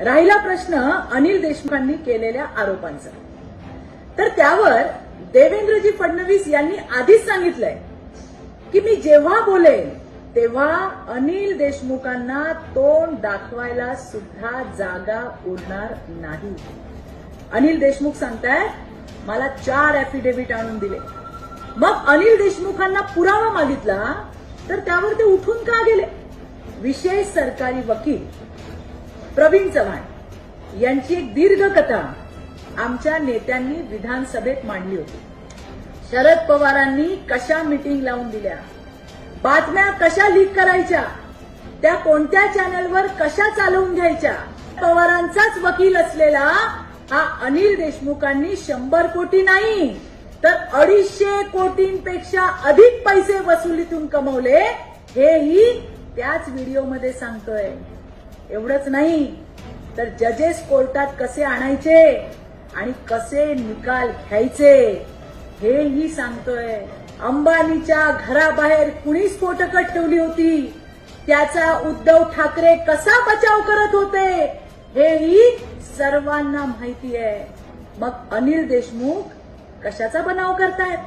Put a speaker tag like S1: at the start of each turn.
S1: राहिला प्रश्न अनिल देशमुखांनी केलेल्या आरोपांचा. तर त्यावर देवेंद्रजी फडणवीस यांनी आधीच सांगितलंय की मी जेव्हा बोलेन तेव्हा अनिल देशमुखांना तोंड दाखवायला सुद्धा जागा उरणार नाही. अनिल देशमुख सांगतायत मला चार ऍफिडेव्हिट आणून दिले. मग अनिल देशमुखांना पुरावा मागितला तर त्यावर ते उठून का गेले? विशेष सरकारी वकील प्रवीण चव्हाण यांची एक दीर्घ कथा आमच्या नेत्यांनी विधानसभेत मांडली होती. शरद पवारांनी कशा मिटिंग लावून दिल्या? बातम्या कशा लीक करायच्या? त्या कोणत्या चॅनलवर कशा चालवून घ्यायच्या? पवारांचाच वकील असलेला हा अनिल देशमुखांनी शंभर कोटी नाही तर अडीचशे कोटींपेक्षा अधिक पैसे वसुलीतून कमवले हेही त्याच व्हिडिओमध्ये सांगतोय. एवढंच नाही तर जजेस कोर्टात कसे आणायचे आणि कसे निकाल घ्यायचे हेही सांगतोय. अंबानीच्या घराबाहेर कुणी स्फोटकं ठेवली होती. त्याचा उद्धव ठाकरे कसा बचाव करत होते हेही सर्वांना माहिती आहे. मग अनिल देशमुख कशाचा बनाव करतायत?